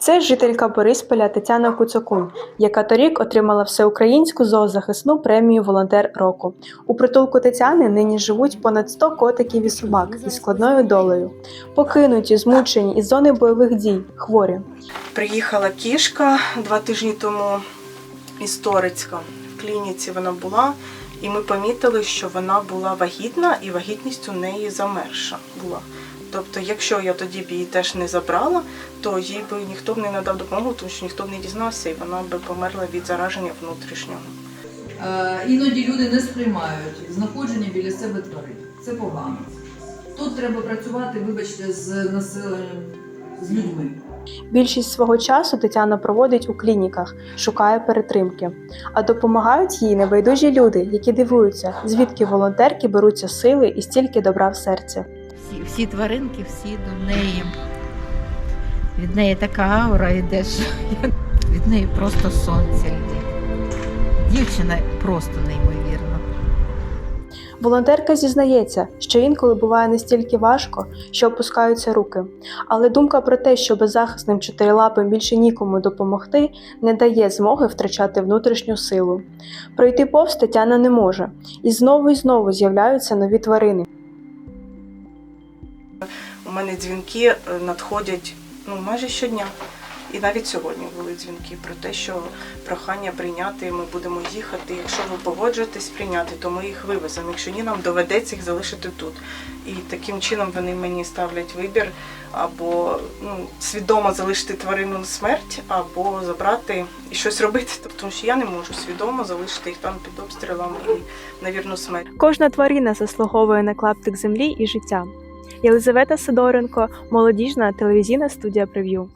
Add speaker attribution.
Speaker 1: Це жителька Борисполя Тетяна Куцокунь, яка торік отримала всеукраїнську зоозахисну премію Волонтер року. У притулку Тетяни нині живуть понад 100 котиків і собак із складною долею. Покинуті, змучені із зони бойових дій, хворі.
Speaker 2: Приїхала кішка два тижні тому із Торецька. В клініці вона була, і ми помітили, що вона була вагітна і вагітність у неї замерша була. Тобто, якщо я тоді б її теж не забрала, то їй би ніхто б не надав допомогу, тому що ніхто б не дізнався, і вона би померла від зараження внутрішнього.
Speaker 3: Е, Іноді люди не сприймають знаходження біля себе тварин. Це погано. Тут треба працювати, вибачте, з населенням, з людьми.
Speaker 1: Більшість свого часу Тетяна проводить у клініках, шукає перетримки. А допомагають їй небайдужі люди, які дивуються, звідки волонтерки беруться сили і стільки добра в серці.
Speaker 4: Всі, всі тваринки, всі до неї. Від неї така аура йде, що від неї просто сонце йде. Дівчина просто неймовірна.
Speaker 1: Волонтерка зізнається, що інколи буває настільки важко, що опускаються руки. Але думка про те, що беззахисним чотирилапим більше нікому допомогти, не дає змоги втрачати внутрішню силу. Пройти повз Тетяна не може, і знову і знову з'являються нові тварини.
Speaker 2: У мене дзвінки е, надходять ну, майже щодня. І навіть сьогодні були дзвінки про те, що прохання прийняти, ми будемо їхати. Якщо ви погоджуєтесь прийняти, то ми їх вивеземо. Якщо ні, нам доведеться їх залишити тут. І таким чином вони мені ставлять вибір або ну, свідомо залишити тварину смерть, або забрати і щось робити. Тому що я не можу свідомо залишити їх там під обстрілами і на вірну смерть.
Speaker 1: Кожна тварина заслуговує на клаптик землі і життя. Єлизавета Сидоренко, молодіжна телевізійна студія прев'ю.